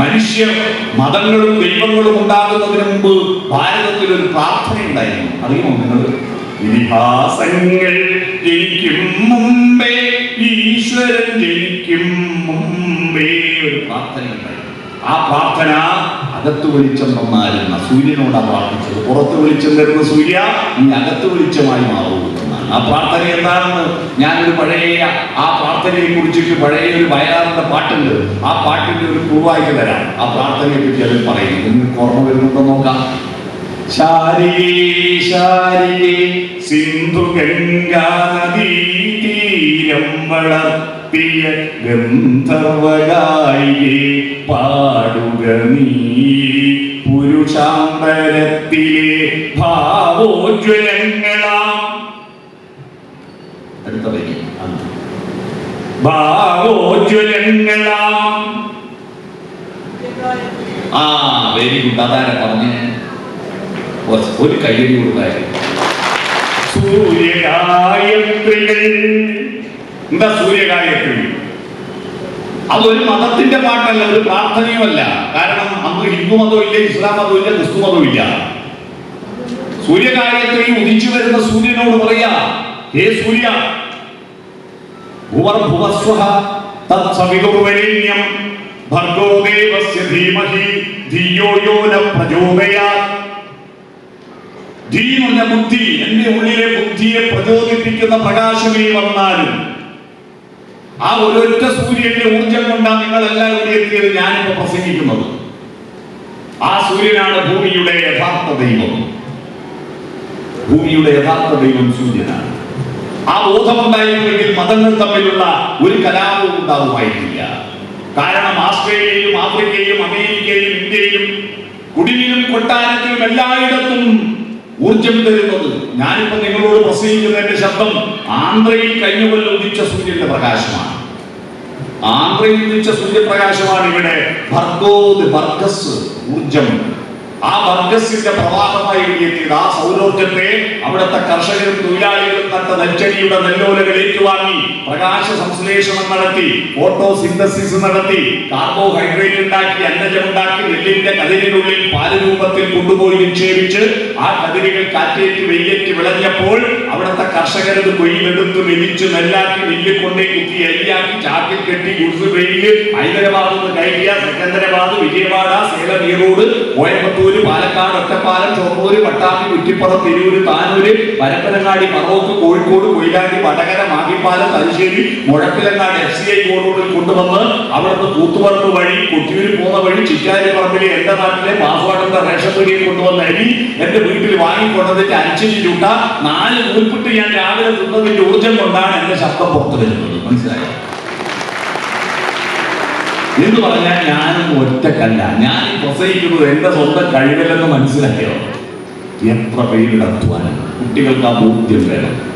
മനുഷ്യർ മതങ്ങളും ദൈവങ്ങളും ഉണ്ടാകുന്നതിന് മുമ്പ് ഭാരതത്തിൽ ഒരു പ്രാർത്ഥന ഉണ്ടായിരുന്നു അറിയുമോ നിങ്ങൾ? ഇതിഹാസങ്ങൾ ജനിക്കും മുമ്പേ ഈശ്വരൻ ജനിക്കും മുമ്പേ ഒരു പ്രാർത്ഥന ഉണ്ടായിരുന്നു ആ പ്രാർത്ഥന അകത്ത് വെളിച്ചം വന്നായിരുന്ന. സൂര്യനോടാ പ്രാർത്ഥിച്ചത്. പുറത്ത് വെളിച്ചം തരുന്ന സൂര്യ നീ അകത്ത് വെളിച്ചമായി മാറൂ. എന്നാണ് ആ പ്രാർത്ഥന എന്താണെന്ന് ഞാനൊരു പഴയ ആ പ്രാർത്ഥനയെ കുറിച്ചിട്ട് പഴയ ഒരു വയലാറിന്റെ പാട്ടുണ്ട്. ആ പാട്ടിന്റെ ഒരു പൂവായിട്ട് തരാം. ആ പ്രാർത്ഥനയെ പറ്റി അതിൽ പറയും. നിങ്ങൾക്ക് ഓർമ്മ വരുന്നുണ്ടോ നോക്കാം. സിന്ധു ഗംഗാ നദീ പാടുക നീ. പുരുഷാന്തരത്തിലെ ഭാവോജ്വലങ്ങളാം അടുത്ത വരി ആ. ഭാവോജ്വലങ്ങളാം. ആ വെരി ഗുഡ് അതാരെ പറഞ്ഞേ? ഒരു- കയ്യടി കൊടുത്തായിരുന്നു സൂര്യഗായത്രികൾ എന്താ സൂര്യഗായത്രി അതൊരു മതത്തിന്റെ പാട്ടല്ല ഒരു പ്രാർത്ഥനയുമല്ല. കാരണം അന്ന് ഹിന്ദു മതവും ഇല്ല ഇസ്ലാം മതവും ഇല്ല ക്രിസ്തു ഇല്ല. സൂര്യകാര്യത്തിൽ ഉദിച്ചു വരുന്ന സൂര്യനോട് പറയാ ഹേ സൂര്യ ഭർഗോ ദേവസ്യ ധീമഹി ധിയോ യോ ന പ്രചോദയാത് ധീ ബുദ്ധി എന്റെ ഉള്ളിലെ ബുദ്ധിയെ പ്രചോദിപ്പിക്കുന്ന പ്രകാശമേ വന്നാലും. ആ ഒരൊറ്റ സൂര്യന്റെ ഊർജം കൊണ്ടാണ് നിങ്ങൾ എല്ലാവരും എത്തിയത് ഞാനിപ്പോ പ്രസംഗിക്കുന്നത്. ആ സൂര്യനാണ് ഭൂമിയുടെ യഥാർത്ഥ ദൈവം. ഭൂമിയുടെ യഥാർത്ഥ ദൈവം സൂര്യനാണ്. ആ ബോധമുണ്ടായിരുന്നെങ്കിൽ മതങ്ങൾ തമ്മിലുള്ള ഒരു കലാപവും ഉണ്ടാവുമായിരുന്നില്ല. കാരണം ആസ്ട്രേലിയയിലും ആഫ്രിക്കയിലും അമേരിക്കയിലും ഇന്ത്യയിലും കുടിലിലും കൊട്ടാരത്തിലും എല്ലായിടത്തും ഊർജം തരുന്നത്. ഞാനിപ്പോ നിങ്ങളോട് പ്രസംഗിക്കുന്ന എന്റെ ശബ്ദം ആന്ധ്രയിൽ കഴിഞ്ഞ കൊല്ലം ഉദിച്ച സൂര്യന്റെ പ്രകാശമാണ്. ആന്ധ്രയിൽ ഉദിച്ച സൂര്യപ്രകാശമാണ് ഇവിടെ. ഭർഗോദ് ഭർഗസ് ഊർജം ആ വർഗസിന്റെ പ്രവാഹമായി എത്തിയത് ആ സൗരോർജത്തെ അവിടുത്തെ കർഷകരും തൊഴിലാളികളും നട്ട നെച്ചടിയുടെ നെല്ലോലകൾ ഏറ്റുവാങ്ങി പ്രകാശ സംശ്ലേഷണം നടത്തി ഫോട്ടോ സിന്തസിസ് നടത്തി കാർബോഹൈഡ്രേറ്റ് ഉണ്ടാക്കി അന്നജം ഉണ്ടാക്കി നെല്ലിന്റെ കതിരിനുള്ളിൽ പാൽ രൂപത്തിൽ കൊണ്ടുപോയി നിക്ഷേപിച്ച് ആ കതിരുകൾ കാറ്റേറ്റ് വെയ്യേറ്റ് വിളഞ്ഞപ്പോൾ അവിടുത്തെ കർഷകരത് കൊയ്യിലെടുത്ത് മെതിച്ച് നെല്ലാക്കി നെല്ല് കൊണ്ടേ കുത്തി എല്ലാക്കി ചാക്കിൽ കെട്ടി ഗുഡ്സ് ട്രെയിനിൽ ഹൈദരാബാദ് നിന്ന് കയറ്റിയ സെക്കന്ദരാബാദ് വിജയവാഡ സേലം ഈറോഡ് കോയമ്പത്തൂര് പാലക്കാട് ഒറ്റപ്പാലം ചോപ്പൂര് പട്ടാമ്പി കുറ്റിപ്പുറം തിരൂര് താനൂര് പരപ്പനങ്ങാടി മറോക്ക് Kozhikode Koyilandy Vadakara മാഹിപ്പാലം Thalassery Muzhappilangad F C I കോടോടിൽ കൊണ്ടുവന്ന് അവിടുന്ന് കൂത്തുപറമ്പ് വഴി കൊട്ടിയൂര് പോകുന്ന വഴി ചിറ്റാരി പറമ്പിലെ എന്റെ നാട്ടിലെ പാസ്വാഡിന്റെ റേഷൻ പീടിയിൽ കൊണ്ടുവന്ന അരി എന്റെ വീട്ടിൽ വാങ്ങിക്കൊണ്ടതിന്റെ അഞ്ചിന് ചൂട്ട നാല് നൂൽപ്പിട്ട് ഞാൻ രാവിലെ തിന്നതിന്റെ ഊർജം കൊണ്ടാണ് എന്റെ ശബ്ദം പുറത്തു വരുന്നത്. മനസ്സിലായോ? എന്ന് പറഞ്ഞാൽ ഞാനൊന്നും ഒറ്റക്കല്ല. ഞാൻ പ്രസവിക്കുന്നത് എന്റെ സ്വന്തം കഴിവില്ലെന്ന് മനസ്സിലാക്കിയോ? എത്ര പേരുടെ അധ്വാനം. കുട്ടികൾക്ക് ആ ബോധ്യം വേണം.